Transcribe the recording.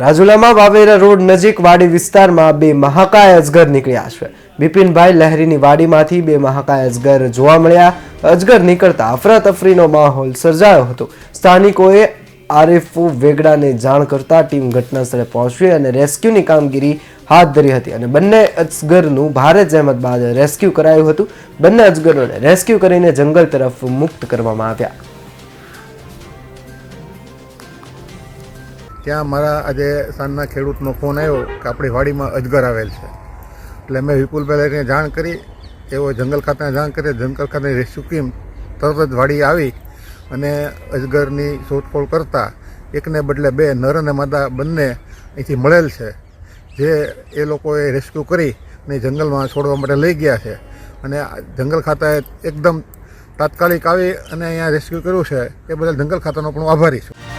રાજુલામાં Vavera road નજીક વાડી વિસ્તારમાં બે મહાકાય અજગર નીકળ્યા છે. બિપિનભાઈ લહેરીની વાડીમાંથી બે મહાકાય અજગર જોવા મળ્યા. અજગર નીકળતા અફરાતફરીનો માહોલ સર્જાયો હતો. સ્થાનિકોએ આરએફઓ વેગડાને જાણ કરતા ટીમ ઘટનાસ્થળે પહોંચી અને રેસ્ક્યુની કામગીરી હાથ ધરી હતી અને બંને અજગરનું ભારે જહેમત બાદ રેસ્ક્યુ કરાયું હતું. બંને અજગરોને રેસ્ક્યુ કરીને જંગલ તરફ મુક્ત કરવામાં આવ્યા. ત્યાં મારા આજે સાંજના ખેડૂતનો ફોન આવ્યો કે આપણી વાડીમાં અજગર આવેલ છે. એટલે મેં વિપુલભાઈને જાણ કરી, એવો જંગલ ખાતાને જાણ કરી, જંગલ ખાતાની રેસ્ક્યુ ટીમ તરત જ વાડી આવી અને અજગરની શોધખોળ કરતાં એકને બદલે બે નર અને માદા બંને અહીંથી મળેલ છે. જે એ લોકોએ રેસ્ક્યુ કરી અને જંગલમાં છોડવા માટે લઈ ગયા છે. અને જંગલ ખાતાએ એકદમ તાત્કાલિક આવી અને અહીંયા રેસ્ક્યુ કર્યું છે. એ બદલ જંગલ ખાતાનો પણ આભારી છું.